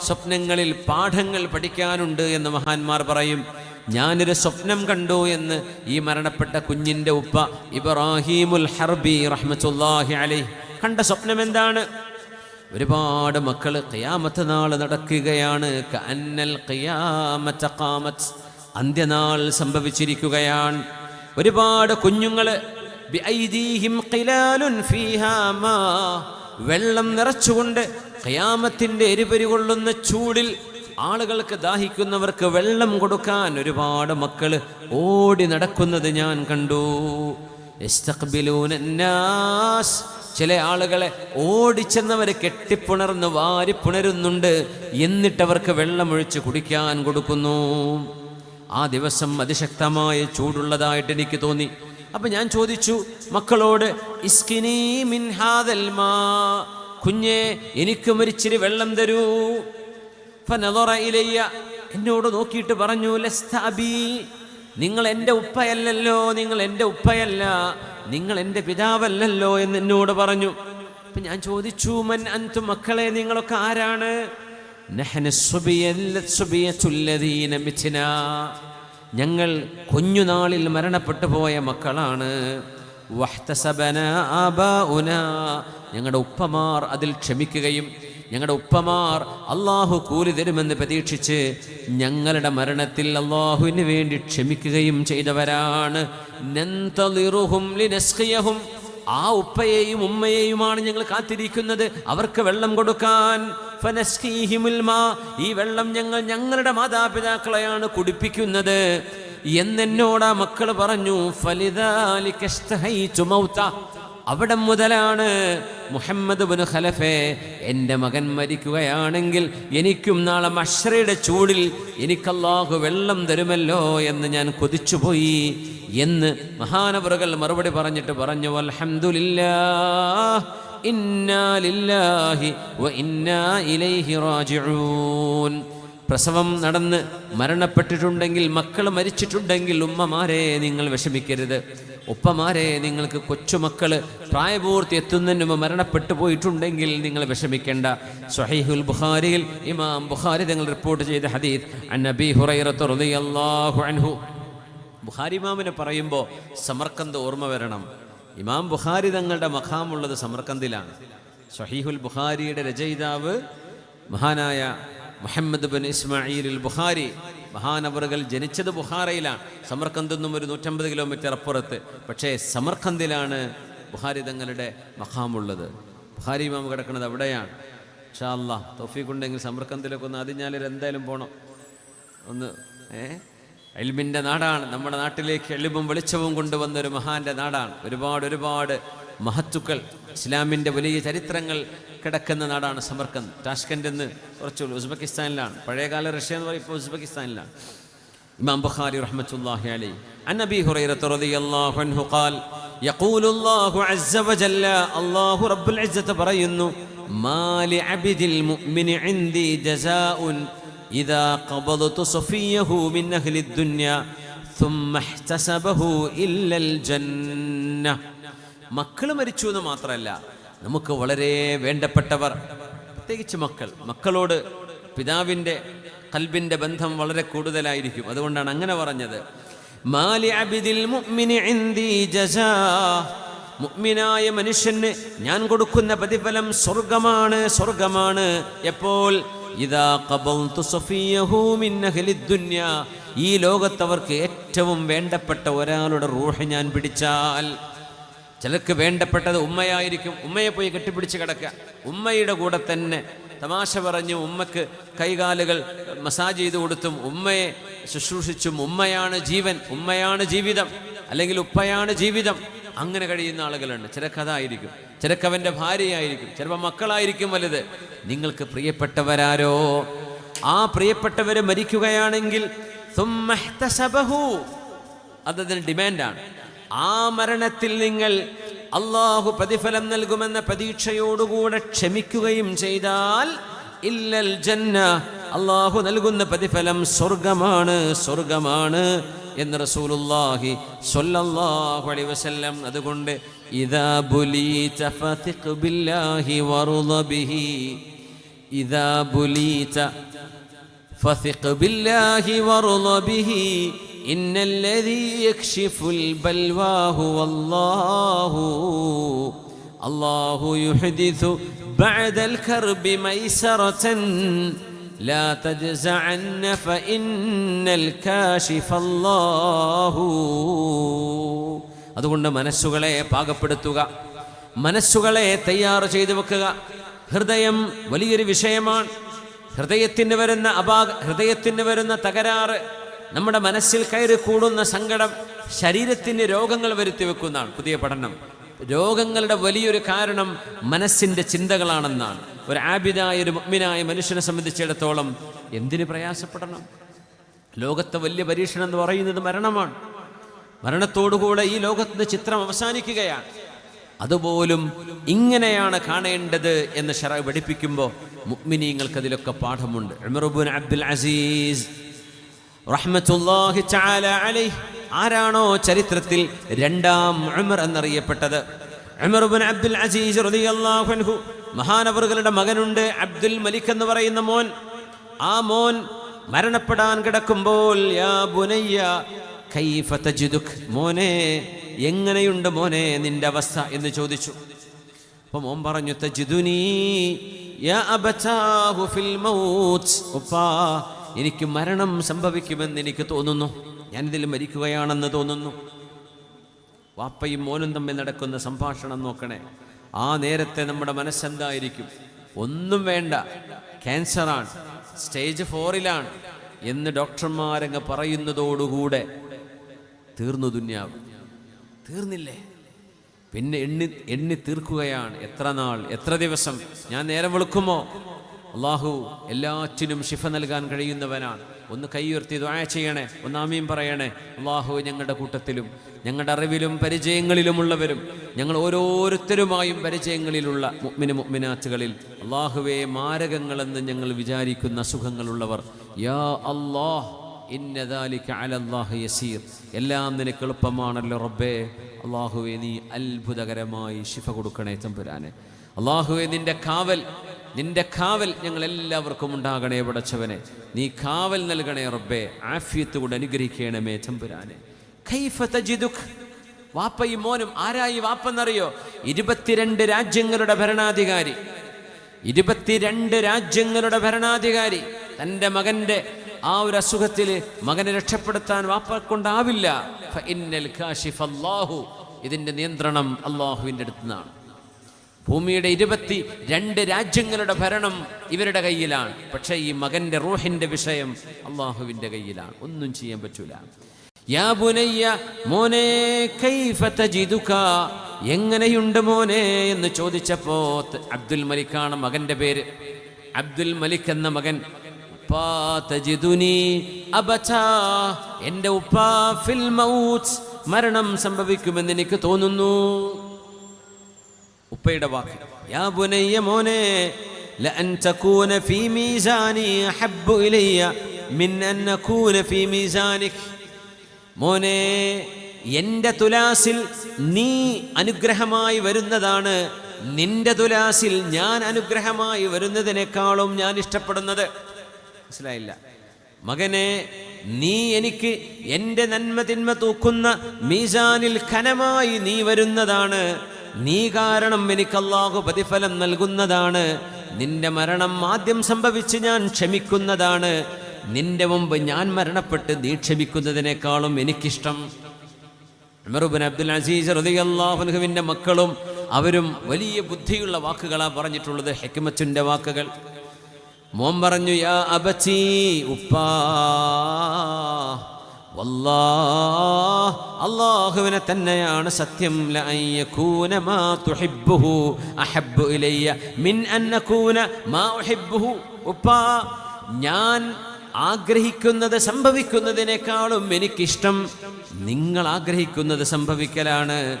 സ്വപ്നങ്ങളിൽ പാഠങ്ങൾ പഠിക്കാനുണ്ട് എന്ന് മഹാന്മാർ പറയും. ഞാനൊരു സ്വപ്നം കണ്ടു എന്ന് ഈ മരണപ്പെട്ട കുഞ്ഞിന്റെ ഉപ്പ ഇബ്രാഹിമുൽ ഹർബി റഹ്മത്തുല്ലാഹി അലൈഹി കണ്ട സ്വപ്നം എന്താണ്? ഒരുപാട് മക്കൾ കയാമത്ത് നാൾ നടക്കുകയാണ്. ഖാമത്ത് അന്ത്യനാൾ സംഭവിച്ചിരിക്കുകയാണ്. ഒരുപാട് കുഞ്ഞുങ്ങൾ വെള്ളം നിറച്ചുകൊണ്ട് ഖിയാമത്തിന്റെ എരിപരി കൊള്ളുന്ന ചൂടിൽ ആളുകൾക്ക് ദാഹിക്കുന്നവർക്ക് വെള്ളം കൊടുക്കാൻ ഒരുപാട് മക്കൾ ഓടി നടക്കുന്നത് ഞാൻ കണ്ടു. ചില ആളുകളെ ഓടിച്ചെന്നവർ കെട്ടിപ്പുണർന്ന് വാരിപ്പുണരുന്നുണ്ട്. എന്നിട്ടവർക്ക് വെള്ളമൊഴിച്ച് കുടിക്കാൻ കൊടുക്കുന്നു. ആ ദിവസം അതിശക്തമായ ചൂടുള്ളതായിട്ട് എനിക്ക് തോന്നി. അപ്പൊ ഞാൻ ചോദിച്ചു മക്കളോട് ഇസ്കിനി മിൻ ഹാദൽ മാ കുഞ്ഞെ എനിക്കും ഒരിച്ചിരി വെള്ളം തരൂ. ഫനദറ ഇലയ്യ എന്നോട് നോക്കിയിട്ട് പറഞ്ഞു ലസ്താബി നിങ്ങൾ എന്റെ ഉപ്പയല്ലല്ലോ നിങ്ങൾ എന്റെ ഉപ്പയല്ല നിങ്ങൾ എന്റെ പിതാവല്ലല്ലോ എന്ന് എന്നോട് പറഞ്ഞു. അപ്പം ഞാൻ ചോദിച്ചു മൻ അൻതു മക്കളെ നിങ്ങളൊക്കെ ആരാണ്? നഹ്ന സുബിയല്ല- സുബിയത്തുല്ലദീന മിഥിനാ. ഞങ്ങൾ കുഞ്ഞുനാളിൽ മരണപ്പെട്ടു പോയ മക്കളാണ് വഹ്തസബന ആബാഉന. ഞങ്ങളുടെ ഉപ്പമാർ അതിൽ ക്ഷമിക്കുകയും ഞങ്ങളുടെ ഉപ്പമാർ അള്ളാഹു കൂലി തരുമെന്ന് പ്രതീക്ഷിച്ച് ഞങ്ങളുടെ മരണത്തിൽ അള്ളാഹുവിന് വേണ്ടി ക്ഷമിക്കുകയും ചെയ്തവരാണ്. ആ ഉപ്പയെയും ഉമ്മയെയുമാണ് ഞങ്ങൾ കാത്തിരിക്കുന്നത് അവർക്ക് വെള്ളം കൊടുക്കാൻ. ഈ വെള്ളം ഞങ്ങൾ ഞങ്ങളുടെ മാതാപിതാക്കളെയാണ് കുടിപ്പിക്കുന്നത്. എന്നെന്നോട് ആ മക്കൾ പറഞ്ഞു ഫലിതാലിക്കൗത്ത അവിടെ മുതലാണ് മുഹമ്മദ് ബുൻ ഖലഫെ എന്റെ മകൻ മരിക്കുകയാണെങ്കിൽ എനിക്കും നാളെ മഷറയുടെ ചൂടിൽ എനിക്കല്ലാഹു വെള്ളം തരുമല്ലോ എന്ന് ഞാൻ കൊതിച്ചുപോയി എന്ന് മഹാനവറുകൾ മറുപടി പറഞ്ഞിട്ട് പറഞ്ഞു അൽഹംദുലില്ലാ ഇന്നാ ലില്ലാഹി വ ഇന്നാ ഇലൈഹി റാജിഊൻ. പ്രസവം നടന്ന് മരണപ്പെട്ടിട്ടുണ്ടെങ്കിൽ മക്കൾ മരിച്ചിട്ടുണ്ടെങ്കിൽ ഉമ്മമാരെ നിങ്ങൾ വിഷമിക്കരുത്. ഉപ്പമാരെ നിങ്ങൾക്ക് കൊച്ചുമക്കൾ പ്രായപൂർത്തി എത്തുന്നതിന് മുമ്പ് മരണപ്പെട്ടു പോയിട്ടുണ്ടെങ്കിൽ നിങ്ങൾ വിഷമിക്കേണ്ട. സ്വഹീഹുൽ ബുഖാരിയിൽ ഇമാം ബുഖാരി നിങ്ങൾ റിപ്പോർട്ട് ചെയ്ത ഹദീദ് അൻ ഹുറൈറത്തു അൻഹു. ബുഖാരി ഇമാമിനെ പറയുമ്പോൾ സമർക്കന്ത് ഓർമ്മ വരണം. ഇമാം ബുഖാരി തങ്ങളുടെ മഖാമുള്ളത് സമർക്കന്തിലാണ്. സ്വഹീഹുൽ ബുഖാരിയുടെ രചയിതാവ് മഹാനായ മുഹമ്മദ് ബിൻ ഇസ്മായിൽ ബുഖാരി മഹാനവറുകൾ ജനിച്ചത് ബുഹാറയിലാണ് സമർക്കന്തിൽ നിന്നും ഒരു നൂറ്റമ്പത് കിലോമീറ്റർ അപ്പുറത്ത്. പക്ഷേ സമർക്കന്തിലാണ് ബുഹാരി തങ്ങളുടെ മഖാമുള്ളത്. ബുഹാരി ഇമാം കിടക്കുന്നത് അവിടെയാണ്. ഷാ അല്ലാ തൊഫീഖുണ്ടെങ്കിൽ സമർക്കന്തിലൊക്കെ ഒന്ന് ആദ്യം ഞാനൊരു എന്തായാലും പോകണം ഒന്ന് ഏ? എൽബിന്റെ നാടാണ്. നമ്മുടെ നാട്ടിലേക്ക് എളുപ്പും വെളിച്ചവും കൊണ്ടുവന്ന ഒരു മഹാന്റെ നാടാണ്. ഒരുപാട് ഒരുപാട് മഹത്തുക്കൾ ഇസ്ലാമിന്റെ വലിയ ചരിത്രങ്ങൾ കിടക്കുന്ന നാടാണ് സമർക്കന്ദ്. ടാഷ്കൻഡ് എന്ന് കുറച്ചുള്ളൂ. ഉസ്ബെക്കിസ്ഥാനിലാണ്. പഴയകാല റഷ്യ എന്ന് പറയുമ്പോൾ ഉസ്ബെക്കിസ്ഥാനിലാണ്. ഇമാം ബുഖാരി റഹ്മത്തുല്ലാഹി അലൈ അന്നബി ഹുറൈറത്ത് റളിയല്ലാഹു അൻഹു ഖാൽ യഖൂലു അല്ലാഹു അസ്സ വജല്ല അല്ലാഹു റബ്ബുൽ ഇസ്സത്ത് പറയുന്നു മാലി അബ്ദിൽ മുഅ്മിനി ഇൻദി ജസാഉൻ إذا قبضت صفيه من أهل الدنيا ثم احتسبه إلا الجنة മക്കൾ മരിച്ചു എന്ന് മാത്രമല്ല നമുക്ക് വളരെ വേണ്ടപ്പെട്ടവർ പ്രത്യേകിച്ച് മക്കൾ മക്കളോട് പിതാവിൻ്റെ കൽബിൻ്റെ ബന്ധം വളരെ കൂടുതലായിരിക്കും അതുകൊണ്ടാണ് അങ്ങനെ പറഞ്ഞത് മാലി അബിദിൽ മുഅ്മിനി ഇൻദി ജസാ മുഅ്മിനായ മനുഷ്യന് ഞാൻ കൊടുക്കുന്ന പ്രതിഫലം സ്വർഗമാണ് സ്വർഗമാണ് എപ്പോൾ ഇതാ ഖബൽതു സഫിയഹൂമിൻ ദുനിയ ഈ ലോകത്തവർക്ക് ഏറ്റവും വേണ്ടപ്പെട്ട ഒരാളുടെ റൂഹ് ഞാൻ പിടിച്ചാൽ ചിലർക്ക് വേണ്ടപ്പെട്ടത് ഉമ്മയായിരിക്കും. ഉമ്മയെ പോയി കെട്ടിപ്പിടിച്ച് കിടക്കുക. ഉമ്മയുടെ കൂടെ തന്നെ തമാശ പറഞ്ഞു ഉമ്മക്ക് കൈകാലുകൾ മസാജ് ചെയ്ത് കൊടുത്തും ഉമ്മയെ ശുശ്രൂഷിച്ചും ഉമ്മയാണ് ജീവൻ. ഉമ്മയാണ് ജീവിതം. അല്ലെങ്കിൽ ഉപ്പയാണ് ജീവിതം. അങ്ങനെ കഴിയുന്ന ആളുകളുണ്ട്. കഥ ആയിരിക്കും ചിലക്കവന്റെ ഭാര്യയായിരിക്കും. ചിലപ്പോൾ മക്കളായിരിക്കും വലുത്. നിങ്ങൾക്ക് പ്രിയപ്പെട്ടവരാരോ? ആ പ്രിയപ്പെട്ടവർ മരിക്കുകയാണെങ്കിൽ അതതിന് ഡിമാൻഡാണ്. ആ മരണത്തിൽ നിങ്ങൾ അള്ളാഹു പ്രതിഫലം നൽകുമെന്ന പ്രതീക്ഷയോടുകൂടെ ക്ഷമിക്കുകയും ചെയ്താൽ ഇല്ലൽ ജന്ന. അള്ളാഹു നൽകുന്ന പ്രതിഫലം സ്വർഗമാണ് സ്വർഗമാണ് എന്ന് റസൂലുള്ളാഹി സ്വല്ലല്ലാഹു അലൈഹി വസല്ലം അതുകൊണ്ട് ഇദാ ബുലീത ഫതിഖ് ബില്ലാഹി വറുദ ബിഹി إذا بليت فثق بالله وارض به إن الذي يكشف البلوى هو الله الله يحدث بعد الكرب ميسرة لا تجزعن فإن الكاشف الله അതുകൊണ്ട് മനസ്സുകളെ പാകപ്പെടുത്തുക മനസ്സുകളെ തയ്യാർ ചെയ്തു വെക്കുക ഹൃദയം വലിയൊരു വിഷയമാണ് ഹൃദയത്തിന് വരുന്ന അപാക ഹൃദയത്തിന് വരുന്ന തകരാറ് നമ്മുടെ മനസ്സിൽ കയറി കൂടുന്ന സങ്കടം ശരീരത്തിന് രോഗങ്ങൾ വരുത്തി വെക്കുന്നതാണ് പുതിയ പഠനം രോഗങ്ങളുടെ വലിയൊരു കാരണം മനസ്സിൻ്റെ ചിന്തകളാണെന്നാണ് ഒരു ആബിദായ ഒരു മുഗ്മിനായ മനുഷ്യനെ സംബന്ധിച്ചിടത്തോളം എന്തിന് പ്രയാസപ്പെടണം? ലോകത്തെ വലിയ പരീക്ഷണം എന്ന് പറയുന്നത് മരണമാണ്. മരണത്തോടുകൂടെ ഈ ലോകത്തിന്റെ ചിത്രം അവസാനിക്കുകയാണ്. അതുപോലും ഇങ്ങനെയാണ് കാണേണ്ടത് എന്ന് ഷറ പഠിപ്പിക്കുമ്പോൾ മുഗ്മിനീങ്ങൾക്ക് അതിലൊക്കെ പാഠമുണ്ട്. അബ്ദുൽ അസീസ് ആരാണോ ചരിത്രത്തിൽ രണ്ടാം ഉമർ എന്നറിയപ്പെട്ടത്. അബ്ദുൽ അസീസ് റളിയല്ലാഹു അൻഹു മഹാനവറുകളുടെ മകനുണ്ട് അബ്ദുൽ മലിക് എന്ന് പറയുന്ന മോൻ. ആ മോൻ മരണപ്പെടാൻ കിടക്കുമ്പോൾ യാ ബുനയ്യ കൈഫ മോനെ എങ്ങനെയുണ്ട് മോനെ നിന്റെ അവസ്ഥ? എന്ന് ചോദിച്ചു. അപ്പൊ മോൻ പറഞ്ഞു തജിദുനീ യാ അബതാഹു ഫിൽ മൗത്ത്. ഉപ്പാ എനിക്ക് മരണം സംഭവിക്കുമെന്ന് എനിക്ക് തോന്നുന്നു. ഞാനിതിൽ മരിക്കുകയാണെന്ന് തോന്നുന്നു. വാപ്പയും മോനും തമ്മിൽ നടക്കുന്ന സംഭാഷണം നോക്കണേ. ആ നേരത്തെ നമ്മുടെ മനസ്സെന്തായിരിക്കും? ഒന്നും വേണ്ട. ക്യാൻസറാണ്. സ്റ്റേജ് ഫോറിലാണ് എന്ന് ഡോക്ടർമാരങ്ങ് പറയുന്നതോടുകൂടെ തീർന്നു ദുന്യാവ്. തീർന്നില്ലേ? പിന്നെ എണ്ണി എണ്ണി തീർക്കുകയാണ്. എത്ര നാൾ എത്ര ദിവസം? ഞാൻ നേരം വെളുക്കുമോ? അള്ളാഹു എല്ലാറ്റിനും ശിഫ നൽകാൻ കഴിയുന്നവനാണ്. ഒന്ന് കൈയുയർത്തി ദുആ ചെയ്യണേ ഒന്ന് ആമീൻ പറയണേ. അള്ളാഹു ഞങ്ങളുടെ കൂട്ടത്തിലും ഞങ്ങളുടെ അറിവിലും പരിചയങ്ങളിലുമുള്ളവരും ഞങ്ങൾ ഓരോരുത്തരുമായും പരിചയങ്ങളിലുള്ള മുഗ്മിന് മുഅ്മിനാത്തുകളിൽ അള്ളാഹുവെ മാരകങ്ങളെന്ന് ഞങ്ങൾ വിചാരിക്കുന്ന അസുഖങ്ങളുള്ളവർ യാ അള്ളാഹ് യസീർ. എല്ലാം നിനക്ക് എളുപ്പമാണല്ലോ റബ്ബേ. അള്ളാഹുവെ നീ അത്ഭുതകരമായി ശിഫ കൊടുക്കണേ തമ്പുരാനെ. അള്ളാഹുവെ നിന്റെ കാവൽ നിന്റെ കാവൽ ഞങ്ങൾ എല്ലാവർക്കും ഉണ്ടാകണേ പടച്ചവനെ. നീ കാവൽ നൽകണേ റബ്ബേ. ആഫിയത്ത് കൊണ്ട് അനുഗ്രഹിക്കണമേ തജിദുക്. വാപ്പയും മോനും ആരായി വാപ്പെന്നറിയോ? ഇരുപത്തിരണ്ട് രാജ്യങ്ങളുടെ ഭരണാധികാരി. ഇരുപത്തിരണ്ട് രാജ്യങ്ങളുടെ ഭരണാധികാരി. തന്റെ മകന്റെ ആ ഒരു അസുഖത്തിൽ മകനെ രക്ഷപ്പെടുത്താൻ വാപ്പക്കൊണ്ടാവില്ല. ഇതിന്റെ നിയന്ത്രണം അള്ളാഹുവിന്റെ അടുത്ത് നിന്നാണ് ഭൂമിയുടെ ഇരുപത്തി രണ്ട് രാജ്യങ്ങളുടെ ഭരണം ഇവരുടെ കയ്യിലാണ്. പക്ഷേ ഈ മകന്റെ റൂഹിന്റെ വിഷയം അള്ളാഹുവിന്റെ കയ്യിലാണ്. ഒന്നും ചെയ്യാൻ പറ്റൂല. യാ എങ്ങനെയുണ്ട് മോനെ എന്ന് ചോദിച്ചപ്പോ അബ്ദുൽ മലിക്കാണ് മകന്റെ പേര്. അബ്ദുൽ മലിക് എന്ന മകൻ എന്റെ ഉപ്പാ ഫിൽ മരണം സംഭവിക്കുമെന്ന് എനിക്ക് തോന്നുന്നു. ഉപ്പയുടെ വാക്ക്. യാ മോനെ ലഅൻ തകൂന ഫീ മീസാനി ഇലയ്യ നകൂന ഫീ തുലാസിൽ നീ അനുഗ്രഹമായി വരുന്നതാണ്. നിന്റെ തുലാസിൽ ഞാൻ അനുഗ്രഹമായി വരുന്നതിനേക്കാളും ഞാൻ ഇഷ്ടപ്പെടുന്നത്. മനസ്സിലായില്ല. മകനെ നീ എനിക്ക് എന്റെ നന്മ തിന്മ തൂക്കുന്ന മീസാനിൽ ഖനമായി നീ വരുന്നതാണ്. നീ കാരണം എനിക്ക് പ്രതിഫലം നൽകുന്നതാണ്. നിന്റെ മരണം ആദ്യം സംഭവിച്ച് ഞാൻ ക്ഷമിക്കുന്നതാണ്. നിന്റെ മുമ്പ് ഞാൻ മരണപ്പെട്ട് നീ ക്ഷമിക്കുന്നതിനേക്കാളും എനിക്കിഷ്ടം. അമറുബിൻ അബ്ദുൽ അസീസ് റളിയല്ലാഹുവിന്റെ മക്കളും അവരും വലിയ ബുദ്ധിയുള്ള വാക്കുകളാണ് പറഞ്ഞിട്ടുള്ളത് ഹെക്കിമച്ചുന്റെ വാക്കുകൾ. മോൻ പറഞ്ഞു യാ അബച്ചി ഉപ്പാ അള്ളാഹുവിനെ തന്നെയാണ് സത്യം. ഉപ്പാ ഞാൻ ആഗ്രഹിക്കുന്നത് സംഭവിക്കുന്നതിനേക്കാളും എനിക്കിഷ്ടം നിങ്ങൾ ആഗ്രഹിക്കുന്നത് സംഭവിക്കലാണ്.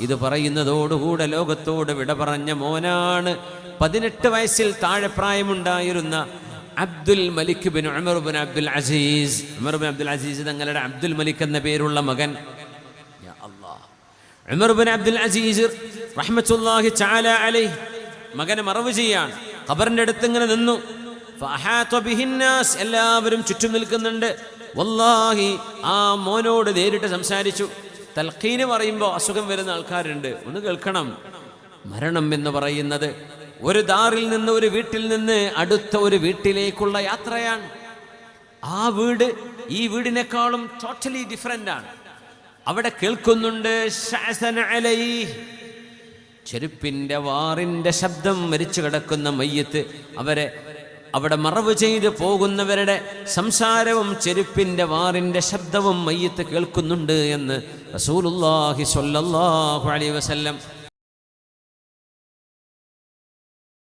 ഇത് പറയുന്നതോടുകൂടെ ലോകത്തോട് വിട പറഞ്ഞ മോനാണ്. പതിനെട്ട് വയസ്സിൽ താഴെ പ്രായമുണ്ടായിരുന്ന Abdul Malik bin Umar bin Abdul Aziz. Umar bin Abdul Aziz തങ്ങളുടെ അബ്ദുൽ മലിക് എന്ന പേരുള്ള മകൻ. ഉമർ ബിൻ അബ്ദുൽ അസീസ് റഹ്മത്തുല്ലാഹി തആല അലൈഹി. മകനെ മറവ് ചെയ്യാണ് ഖബറിന്റെ അടുത്ത് ഇങ്ങനെ നിന്നു. എല്ലാവരും ചുറ്റും നിൽക്കുന്നുണ്ട്. വല്ലാഹി ആ മോനോട് നേരിട്ട് സംസാരിച്ചു. തൽഖീന് പറയുമ്പോൾ അസുഖം വരുന്ന ആൾക്കാരുണ്ട്. ഒന്ന് കേൾക്കണം. മരണം എന്ന് പറയുന്നത് ഒരു ദാറിൽ നിന്ന് ഒരു വീട്ടിൽ നിന്ന് അടുത്ത ഒരു വീട്ടിലേക്കുള്ള യാത്രയാണ് ആ വീട് ഈ വീടിനേക്കാളും ടോട്ടലി ഡിഫറെന്റ് ആണ് അവിടെ കേൾക്കുന്നുണ്ട്. ചെരുപ്പിന്റെ വാറിന്റെ ശബ്ദം മരിച്ചു കിടക്കുന്ന മയ്യത്ത് അവരെ അവിടെ മറവ് ചെയ്ത് പോകുന്നവരുടെ സംസാരവും ചെരുപ്പിന്റെ വാറിന്റെ ശബ്ദവും മയ്യത്ത് കേൾക്കുന്നുണ്ട് എന്ന് റസൂലുള്ളാഹി സ്വല്ലല്ലാഹു അലൈഹി വസല്ലം